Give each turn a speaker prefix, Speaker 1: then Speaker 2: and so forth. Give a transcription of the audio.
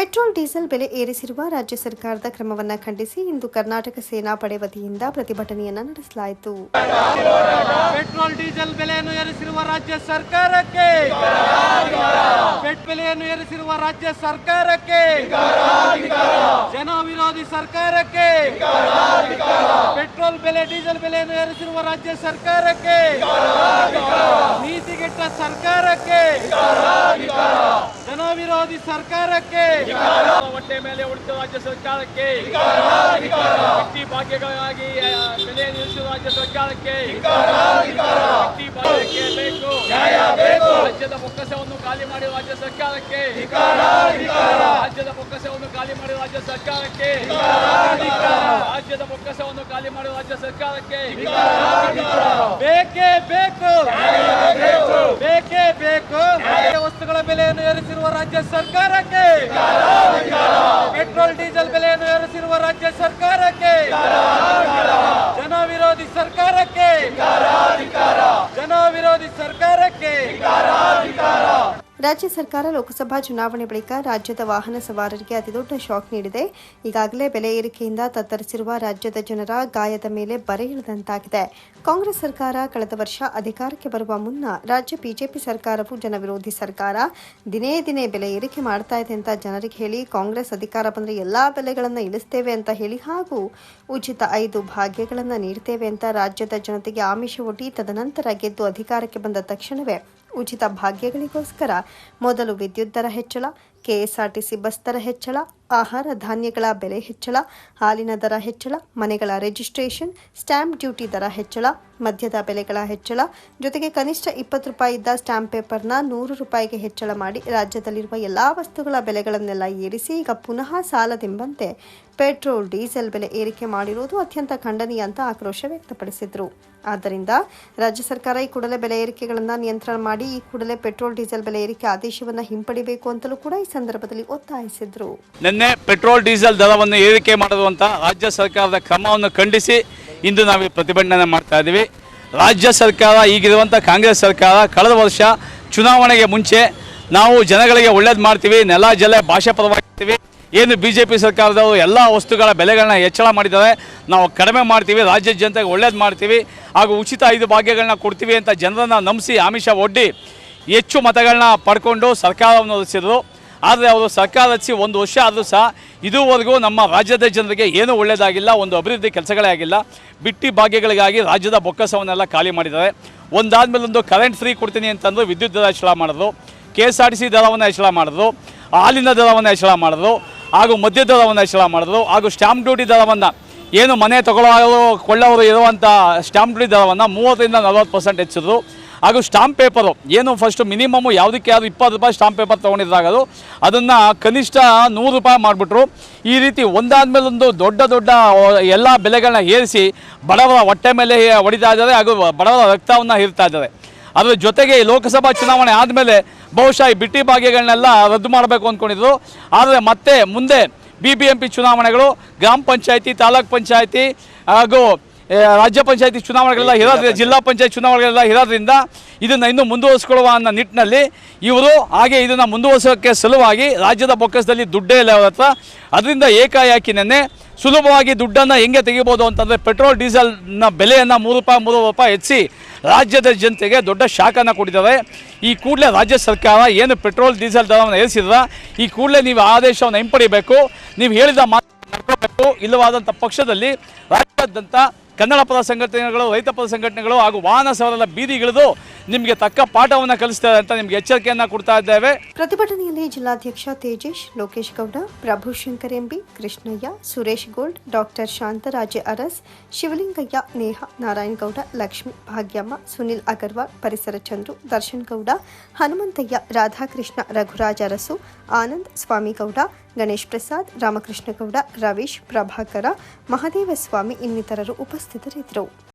Speaker 1: Petrol, diesel ಬೆಲೆ ಏರಿಸಿರುವ ರಾಜ್ಯ ಸರ್ಕಾರದ ಕ್ರಮವನ್ನು ಖಂಡಿಸಿ ಇಂದು ಕರ್ನಾಟಕ ಸೇನಾ ಪಡೆ ವತಿಯಿಂದ ಪ್ರತಿಭಟನೆಯನ್ನು ನಡೆಸಲಾಯಿತು.
Speaker 2: ಪೆಟ್ರೋಲ್, ಡೀಸೆಲ್ ಬೆಲೆಯನ್ನು ಏರಿಸಿರುವ ರಾಜ್ಯ ಸರ್ಕಾರಕ್ಕೆ ಪೆಟ್ರೋಲ್ ಬೆಲೆಯನ್ನು ಏರಿಸಿರುವ ರಾಜ್ಯ ಸರ್ಕಾರಕ್ಕೆ ಜನ ವಿರೋಧಿ ಸರ್ಕಾರಕ್ಕೆ ಪೆಟ್ರೋಲ್ ಬೆಲೆ, ಡೀಸೆಲ್ ಬೆಲೆಯನ್ನು ಏರಿಸಿರುವ ರಾಜ್ಯ ಸರ್ಕಾರಕ್ಕೆ ನೀತಿಗೆಟ್ಟ ಸರ್ಕಾರಕ್ಕೆ ಜನ ವಿರೋಧಿ ಸರ್ಕಾರಕ್ಕೆ. ಹೊಟ್ಟೆ ಮೇಲೆ ಉಳಿದ ರಾಜ್ಯ ಸರ್ಕಾರಕ್ಕೆ. ಭಾಗ್ಯಗಳಿಗಾಗಿ ಬೆಲೆ ನಿಲ್ಲಿಸುವ ರಾಜ್ಯ ಸರ್ಕಾರಕ್ಕೆ ಬೇಕು. ರಾಜ್ಯದ ಬೊಕ್ಕಸವನ್ನು ಖಾಲಿ ಮಾಡಿ ರಾಜ್ಯ ಸರ್ಕಾರಕ್ಕೆ. ರಾಜ್ಯದ ಬೊಕ್ಕಸವನ್ನು ಖಾಲಿ ಮಾಡಿ ರಾಜ್ಯ ಸರ್ಕಾರಕ್ಕೆ. ರಾಜ್ಯದ ಬೊಕ್ಕಸವನ್ನು ಖಾಲಿ ಮಾಡಿ ರಾಜ್ಯ ಸರ್ಕಾರಕ್ಕೆ. ಬೇಕೇ ಬೇಕು. ಬೇಕೇ. ಬೇಕು ವಸ್ತುಗಳ ಬೆಲೆಯನ್ನು ಏರಿಸಿರುವ ರಾಜ್ಯ ಸರ್ಕಾರಕ್ಕೆ. ಪೆಟ್ರೋಲ್ ಡೀಸೆಲ್ ಬೆಲೆಯನ್ನು ಏರಿಸಿರುವ ರಾಜ್ಯ ಸರ್ಕಾರಕ್ಕೆ ಜನ ವಿರೋಧಿ ಸರ್ಕಾರಕ್ಕೆ ಜನ ವಿರೋಧಿ ಸರ್ಕಾರಕ್ಕೆ
Speaker 1: ರಾಜ್ಯ ಸರ್ಕಾರ ಲೋಕಸಭಾ ಚುನಾವಣೆ ಬಳಿಕ ರಾಜ್ಯದ ವಾಹನ ಸವಾರರಿಗೆ ಅತಿದೊಡ್ಡ ಶಾಕ್ ನೀಡಿದೆ. ಈಗಾಗಲೇ ಬೆಲೆ ಏರಿಕೆಯಿಂದ ತತ್ತರಿಸಿರುವ ರಾಜ್ಯದ ಜನರ ಗಾಯದ ಮೇಲೆ ಬರೆ ಇಳಿದಂತಾಗಿದೆ. ಕಾಂಗ್ರೆಸ್ ಸರ್ಕಾರ ಕಳೆದ ವರ್ಷ ಅಧಿಕಾರಕ್ಕೆ ಬರುವ ಮುನ್ನ ರಾಜ್ಯ ಬಿಜೆಪಿ ಸರ್ಕಾರವು ಜನವಿರೋಧಿ ಸರ್ಕಾರ. ದಿನೇ ದಿನೇ ಬೆಲೆ ಏರಿಕೆ ಮಾಡ್ತಾ ಇದೆ ಅಂತ ಜನರಿಗೆ ಹೇಳಿ ಕಾಂಗ್ರೆಸ್ ಅಧಿಕಾರ ಬಂದರೆ ಎಲ್ಲಾ ಬೆಲೆಗಳನ್ನು ಇಳಿಸ್ತೇವೆ ಅಂತ ಹೇಳಿ ಹಾಗೂ ಉಚಿತ ಐದು ಭಾಗ್ಯಗಳನ್ನು ನೀಡ್ತೇವೆ ಅಂತ ರಾಜ್ಯದ ಜನತೆಗೆ ಆಮಿಷ ಒಡ್ಡಿ ತದನಂತರ ಗೆದ್ದು ಅಧಿಕಾರಕ್ಕೆ ಬಂದ ತಕ್ಷಣವೇ ಉಚಿತ ಭಾಗ್ಯಗಳಿಗೋಸ್ಕರ ಮೊದಲು ವಿದ್ಯುತ್ ದರ ಹೆಚ್ಚಳ ಕೆಎಸ್ಆರ್ಟಿಸಿ ಬಸ್ ದರ ಹೆಚ್ಚಳ, ಆಹಾರ ಧಾನ್ಯಗಳ ಬೆಲೆ ಹೆಚ್ಚಳ, ಹಾಲಿನ ದರ ಹೆಚ್ಚಳ, ಮನೆಗಳ ರಿಜಿಸ್ಟ್ರೇಷನ್, ಸ್ಟ್ಯಾಂಪ್ ಡ್ಯೂಟಿ ದರ ಹೆಚ್ಚಳ, ಮದ್ಯದ ಬೆಲೆಗಳ ಹೆಚ್ಚಳ, ಜೊತೆಗೆ ಕನಿಷ್ಠ ಇಪ್ಪತ್ತು ರೂಪಾಯಿ ಇದ್ದ ಸ್ಟ್ಯಾಂಪ್ ಪೇಪರ್ನ ನೂರು ರೂಪಾಯಿಗೆ ಹೆಚ್ಚಳ ಮಾಡಿ ರಾಜ್ಯದಲ್ಲಿರುವ ಎಲ್ಲ ವಸ್ತುಗಳ ಬೆಲೆಗಳನ್ನೆಲ್ಲ ಏರಿಸಿ ಈಗ ಪುನಃ ಸಾಲದೆಂಬಂತೆ ಪೆಟ್ರೋಲ್, ಡೀಸೆಲ್ ಬೆಲೆ ಏರಿಕೆ ಮಾಡಿರುವುದು ಅತ್ಯಂತ ಖಂಡನೀಯ ಅಂತ ಆಕ್ರೋಶ ವ್ಯಕ್ತಪಡಿಸಿದ್ರು. ಆದ್ದರಿಂದ ರಾಜ್ಯ ಸರ್ಕಾರ ಈ ಕೂಡಲೇ ಬೆಲೆ ಏರಿಕೆಗಳನ್ನು ನಿಯಂತ್ರಣ ಮಾಡಿ, ಈ ಕೂಡಲೇ ಪೆಟ್ರೋಲ್, ಡೀಸೆಲ್ ಬೆಲೆ ಏರಿಕೆ ಆದೇಶವನ್ನು ಹಿಂಪಡಿಬೇಕು ಅಂತಲೂ ಕೂಡ ಈ ಸಂದರ್ಭದಲ್ಲಿ ಒತ್ತಾಯಿಸಿದ್ರು.
Speaker 3: ನಿನ್ನೆ ಪೆಟ್ರೋಲ್, ಡೀಸೆಲ್ ದರವನ್ನು ಏರಿಕೆ ಮಾಡುವಂಥ ರಾಜ್ಯ ಸರ್ಕಾರದ ಕ್ರಮವನ್ನು ಖಂಡಿಸಿ ಇಂದು ನಾವು ಪ್ರತಿಭಟನೆ ಮಾಡ್ತಾ ಇದ್ದೀವಿ. ರಾಜ್ಯ ಸರ್ಕಾರ, ಈಗಿರುವಂಥ ಕಾಂಗ್ರೆಸ್ ಸರ್ಕಾರ ಕಳೆದ ವರ್ಷ ಚುನಾವಣೆಗೆ ಮುಂಚೆ ನಾವು ಜನಗಳಿಗೆ ಒಳ್ಳೇದು ಮಾಡ್ತೀವಿ, ನೆಲ, ಜಲ ಭಾಷೆ ಪರವಾಗಿರ್ತೀವಿ. ಏನು ಬಿ ಜೆ ಪಿ ಸರ್ಕಾರದವರು ಎಲ್ಲ ವಸ್ತುಗಳ ಬೆಲೆಗಳನ್ನ ಹೆಚ್ಚಳ ಮಾಡಿದ್ದಾರೆ, ನಾವು ಕಡಿಮೆ ಮಾಡ್ತೀವಿ ರಾಜ್ಯದ ಜನತೆಗೆ ಒಳ್ಳೇದು ಮಾಡ್ತೀವಿ ಹಾಗೂ ಉಚಿತ ಐದು ಭಾಗ್ಯಗಳನ್ನ ಕೊಡ್ತೀವಿ ಅಂತ ಜನರನ್ನು ನಂಬಿಸಿ ಆಮಿಷ ಒಡ್ಡಿ ಹೆಚ್ಚು ಮತಗಳನ್ನ ಪಡ್ಕೊಂಡು ಸರ್ಕಾರವನ್ನು ರಚಿಸಿದ್ರು ಆದರೆ ಅವರು ಸರ್ಕಾರ ರಚಿಸಿ ಒಂದು ವರ್ಷ ಆದರೂ ಸಹ ಇದುವರೆಗೂ ನಮ್ಮ ರಾಜ್ಯದ ಜನರಿಗೆ ಏನೂ ಒಳ್ಳೆಯದಾಗಿಲ್ಲ ಒಂದು ಅಭಿವೃದ್ಧಿ ಕೆಲಸಗಳೇ ಆಗಿಲ್ಲ. ಬಿಟ್ಟಿ ಭಾಗ್ಯಗಳಿಗಾಗಿ ರಾಜ್ಯದ ಬೊಕ್ಕಸವನ್ನೆಲ್ಲ ಖಾಲಿ ಮಾಡಿದ್ದಾರೆ. ಒಂದಾದ್ಮೇಲೆ ಒಂದು ಕರೆಂಟ್ ಫ್ರೀ ಕೊಡ್ತೀನಿ ಅಂತಂದು ವಿದ್ಯುತ್ ದರ ಹೆಚ್ಚಳ ಮಾಡಿದ್ರು K S R T C ದರವನ್ನು ಹೆಚ್ಚಳ ಮಾಡಿದ್ರು, ಹಾಲಿನ ದರವನ್ನು ಹೆಚ್ಚಳ ಮಾಡಿದ್ರು, ಹಾಗೂ ಮದ್ಯ ದರವನ್ನು ಹೆಚ್ಚಳ ಮಾಡಿದ್ರು, ಹಾಗೂ ಸ್ಟ್ಯಾಂಪ್ ಡ್ಯೂಟಿ ದರವನ್ನು ಏನು ಮನೆ ತಗೊಳ್ಳೋರು ಕೊಳ್ಳೋರು ಇರುವಂಥ ಸ್ಟ್ಯಾಂಪ್ ಡ್ಯೂಟಿ ದರವನ್ನು ಮೂವತ್ತರಿಂದ ನಲವತ್ತು ಪರ್ಸೆಂಟ್ ಹೆಚ್ಚಿದ್ರು. ಹಾಗೂ ಸ್ಟಾಂಪ್ ಪೇಪರು. ಏನು ಫಸ್ಟ್ ಮಿನಿಮಮ್ ಯಾವುದಕ್ಕೆ ಆದರೂ ಇಪ್ಪತ್ತು ರೂಪಾಯಿ ಸ್ಟಾಂಪ್ ಪೇಪರ್ ತೊಗೊಂಡಿದ್ದಾಗದು ಅದನ್ನು ಕನಿಷ್ಠ ನೂರು ರೂಪಾಯಿ ಮಾಡಿಬಿಟ್ರು. ಈ ರೀತಿ ಒಂದಾದ್ಮೇಲೊಂದು ದೊಡ್ಡ ದೊಡ್ಡ ಎಲ್ಲ ಬೆಲೆಗಳನ್ನ ಏರಿಸಿ ಬಡವರ ಹೊಟ್ಟೆ ಮೇಲೆ ಹೊಡಿತಾ ಇದ್ದಾರೆ ಹಾಗೂ ಬಡವರ ರಕ್ತವನ್ನು ಹೀರ್ತಾ ಇದ್ದಾರೆ. ಅದರ ಜೊತೆಗೆ ಲೋಕಸಭಾ ಚುನಾವಣೆ ಆದಮೇಲೆ ಬಹುಶಃ ಈ ಬಿಟ್ಟಿ ಭಾಗ್ಯಗಳನ್ನೆಲ್ಲ ರದ್ದು ಮಾಡಬೇಕು ಅಂದ್ಕೊಂಡಿದ್ರು. ಆದರೆ ಮತ್ತೆ ಮುಂದೆ ಬಿ ಬಿ ಎಂ ಪಿ ಚುನಾವಣೆಗಳು, ಗ್ರಾಮ ಪಂಚಾಯಿತಿ, ತಾಲೂಕ್ ಪಂಚಾಯಿತಿ ಹಾಗೂ ರಾಜ್ಯ ಪಂಚಾಯತಿ ಚುನಾವಣೆಗಳೆಲ್ಲ ಇರೋದ್ರಿಂದ ಜಿಲ್ಲಾ ಪಂಚಾಯತ್ ಚುನಾವಣೆಗಳೆಲ್ಲ ಇರೋದ್ರಿಂದ ಇದನ್ನು ಇನ್ನೂ ಮುಂದುವರಿಸ್ಕೊಳ್ಳುವ ಅನ್ನೋ ನಿಟ್ಟಿನಲ್ಲಿ ಇವರು ಹಾಗೆ ಇದನ್ನು ಮುಂದುವರಿಸೋಕ್ಕೆ ಸಲುವಾಗಿ ರಾಜ್ಯದ ಬೊಕ್ಕಸದಲ್ಲಿ ದುಡ್ಡೇ ಇಲ್ಲ ಅವ್ರ ಹತ್ರ. ಅದರಿಂದ ಏಕಾಏಕಿ ನೆನ್ನೆ ಸುಲಭವಾಗಿ ದುಡ್ಡನ್ನು ಹೆಂಗೆ ತೆಗಿಬೋದು ಅಂತಂದರೆ ಪೆಟ್ರೋಲ್ ಡೀಸೆಲ್ನ ಬೆಲೆಯನ್ನು ಮೂರು ರೂಪಾಯಿ ಮೂರು ರೂಪಾಯಿ ಹೆಚ್ಚಿ ರಾಜ್ಯದ ಜನತೆಗೆ ದೊಡ್ಡ ಶಾಖನ ಕೊಟ್ಟಿದ್ದಾರೆ ಈ ಕೂಡಲೇ ರಾಜ್ಯ ಸರ್ಕಾರ ಏನು ಪೆಟ್ರೋಲ್ ಡೀಸೆಲ್ ದರವನ್ನು ಏರಿಸಿದ್ರ ಈ ಕೂಡಲೇ ನೀವು ಆದೇಶವನ್ನು ಹಿಂಪಡಿಬೇಕು. ನೀವು ಹೇಳಿದ ಮಾತು ನಡ್ಕೋಬೇಕು ಇಲ್ಲವಾದಂಥ ಪಕ್ಷದಲ್ಲಿ ರಾಜ್ಯಾದ್ಯಂತ ಕನ್ನಡ ಪರ ಸಂಘಟನೆಗಳು ರೈತ ಪರ ಸಂಘಟನೆಗಳು ಹಾಗೂ ವಾಹನ ಸವಾರರ ಬೀದಿಗಿಳಿದು ನಿಮಗೆ ತಕ್ಕ ಪಾಠವನ್ನು ಕಲಿಸ್ತಾರೆ ಅಂತ ನಿಮ್ಗೆ ಎಚ್ಚರಿಕೆಯನ್ನ ಕೊಡ್ತಾ ಇದ್ದೇವೆ.
Speaker 1: ಪ್ರತಿಭಟನೆಯಲ್ಲಿ ಜಿಲ್ಲಾಧ್ಯಕ್ಷ Tejesh, Lokesh Gowda, Prabhu Prabhushankar MB, Krishnaiah, Suresh gold, doctor Shantaraje Aras, Shivalingaiah, Neha Narayanagowda Lakshmi Bhagyamma, Sunil Agarwal, ಪರಿಸರ ಚಂದ್ರು, ದರ್ಶನ್ ಗೌಡ, ಹನುಮಂತಯ್ಯ, ರಾಧಾಕೃಷ್ಣ, ರಘುರಾಜ್ ಅರಸು, ಆನಂದ್ ಸ್ವಾಮಿಗೌಡ ಗಣೇಶ್ ಪ್ರಸಾದ್, ರಾಮಕೃಷ್ಣ ಗೌಡ, ರವೀಶ್ ಪ್ರಭಾಕರ ಮಹದೇವಸ್ವಾಮಿ ಇನ್ನಿತರರು ಉಪಸ್ಥಿತರಿದ್ದರು.